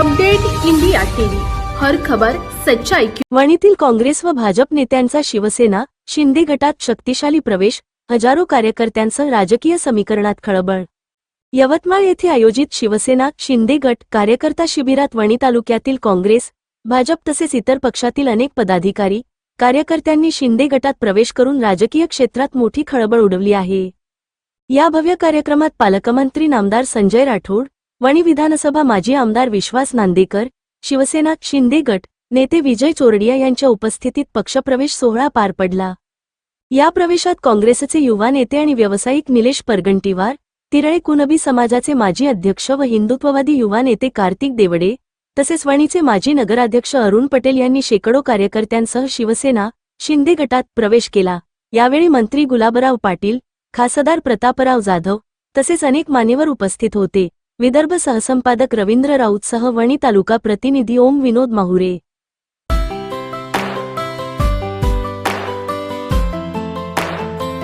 Update India TV. हर खबर सच्चाई की वणीतील काँग्रेस व भाजप नेत्यांचा शिवसेना शिंदे गटात शक्तिशाली प्रवेश हजारो कार्यकर्त्यांसह राजकीय समीकरणात खळबळ. यवतमाळ येथे आयोजित शिवसेना शिंदे गट कार्यकर्ता शिबिरात वणी तालुक्यातील काँग्रेस भाजप तसेच इतर पक्षातील अनेक पदाधिकारी कार्यकर्त्यांनी शिंदे गटात प्रवेश करून राजकीय क्षेत्रात मोठी खळबळ उडवली आहे. या भव्य कार्यक्रमात पालकमंत्री नामदार संजय राठोड वणी विधानसभा माजी आमदार विश्वास नांदेकर शिवसेना शिंदे गट नेते विजय चोरडिया यांच्या उपस्थितीत पक्षप्रवेश सोहळा पार पडला. या प्रवेशात काँग्रेसचे युवा नेते आणि व्यावसायिक निलेश परगंटीवार तिरळे कुणबी समाजाचे माजी अध्यक्ष व हिंदुत्ववादी युवा नेते कार्तिक देवडे तसेच वणीचे माजी नगराध्यक्ष अरुण पटेल यांनी शेकडो कार्यकर्त्यांसह शिवसेना शिंदे गटात प्रवेश केला. यावेळी मंत्री गुलाबराव पाटील खासदार प्रतापराव जाधव तसेच अनेक मान्यवर उपस्थित होते. विदर्भ सहसंपादक रवींद्र राऊतसह वणी तालुका प्रतिनिधी ओम विनोद माहुरे.